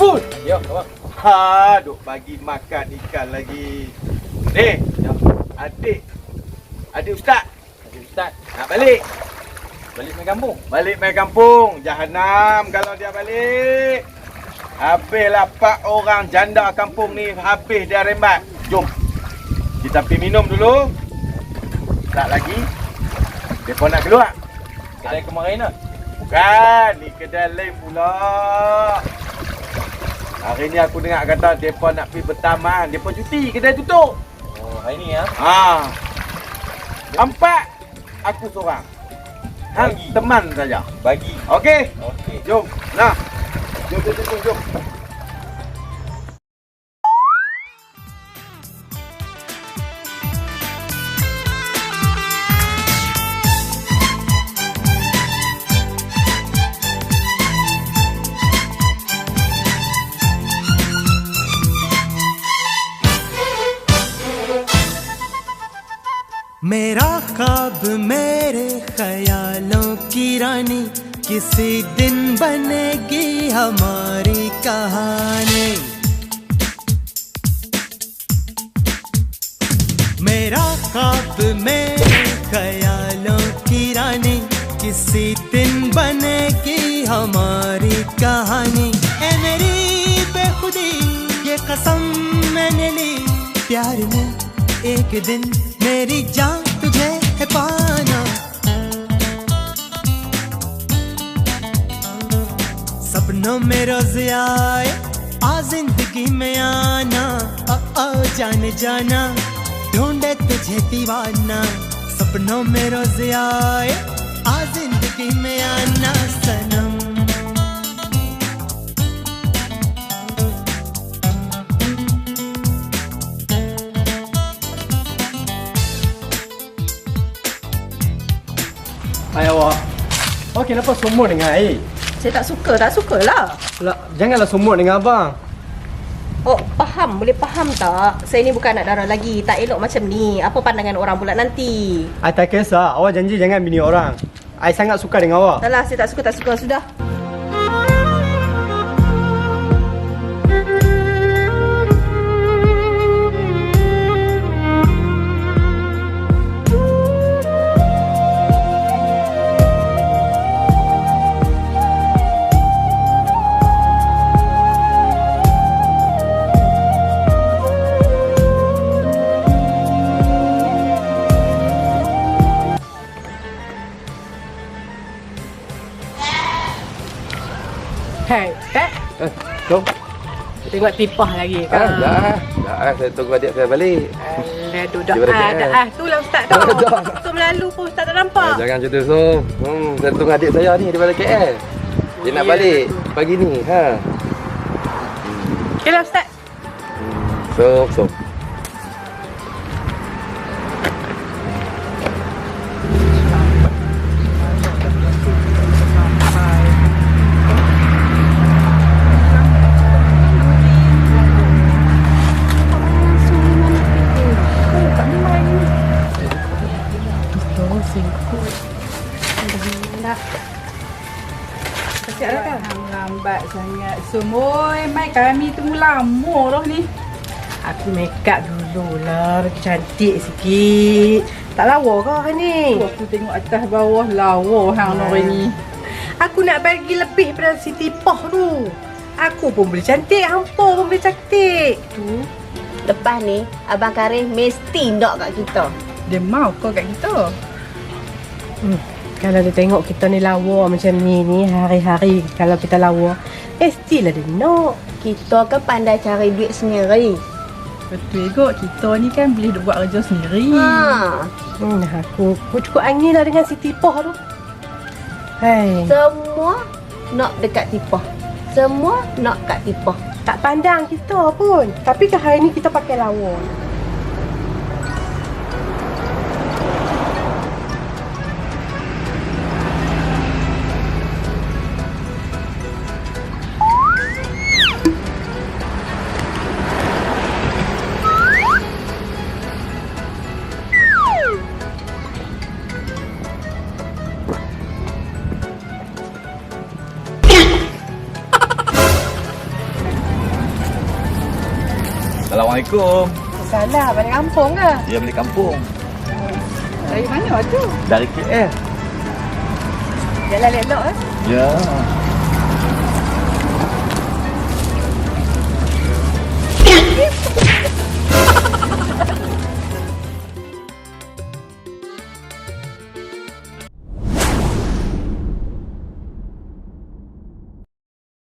Jemput. Ya, abang. Ha, duk bagi makan ikan lagi. Ni, Ya. adik. Adik ustaz. Adik Ustaz, Nak balik. balik main kampung. Balik main kampung. Jahanam kalau dia balik. Habislah pak orang janda kampung ni habis dia rembat. Jom. Kita pergi minum dulu. Tak lagi. Mereka nak keluar. Kedai kemarin lah. Bukan, ni kedai lain pula. Hari ni aku dengar kata mereka nak pergi bertaman. Mereka cuti, kedai tutup. Oh, hari ni ya. Ha. Empat, aku seorang. Hang Bagi. teman saja. Bagi. Okey, Okey. jom. Nah. Jom, jom, jom, jom. मेरा ख्वाब मेरे ख्यालों की रानी, किसी दिन बनेगी हमारी कहानी। मेरा ख्वाब मेरे ख्यालों की रानी, किसी दिन बनेगी हमारी कहानी। ए मेरी बेखुदी, ये कसम मैंने ली, प्यार में एक दिन मेरी जान तुझे है पाना। सपनों में रोज आए आ ज़िंदगी में आना। ओ ओ जान जाना, ढूंढे तुझे दीवाना। सपनों में रोज आए आ ज़िंदगी में आना। सनम Hai awak. Awak kenapa semut dengan air? Saya tak suka, tak sukalah. Pula, janganlah semut dengan abang. Oh, faham, boleh faham tak? Saya ni bukan anak darah lagi, tak elok macam ni. Apa pandangan orang pula nanti? I tak kisah. Awak janji jangan bini orang. I sangat suka dengan awak. Dahlah, saya tak suka, tak suka. Sudah. Hai? Eh, Jom. Tengok tipah lagi Ah, kan? dah. Dah, saya tunggu adik saya balik. Alah, duduk Dia balik, ah, eh? dah ah. Tu lah Ustaz tu. Dah. Tu melalu pun Ustaz tak Eh, nampak. jangan macam tu, Som. Hmm, saya tunggu adik saya ni daripada KL. Dia nak balik pagi ni, ha. Okey lah Ustaz. Som. Jangan lambat sangat. Semua mai kami tunggu lama dah ni. Aku make up dululah, bagi cantik sikit. Tak lawa kau hari ni? Aku tengok atas bawah lawa hang Ah. orang ni. Aku nak bagi lebih pada si tipah tu. Aku pun boleh cantik, hampa pun boleh cantik. Tu. Lepas ni, Abang Karim mesti ndok kat kita. Dia mau kau kat kita. Hmm. Kalau dia tengok kita ni lawa macam ni ni hari-hari kalau kita lawa, mestilah dia nak. Kita kan pandai cari duit sendiri. Betul juga kita ni kan boleh buat kerja sendiri. Ha. Hmm, aku, aku cukup angin lah dengan si tipah tu. Hai, Semua nak dekat tipah. Semua nak kat tipah. tak pandang kita pun. Tapi ke hari ni kita pakai lawa. Assalamualaikum. Salah, balik kampung ke? Dia balik kampung. Dari mana tu? Dari KL. Jalan elok eh. Ya.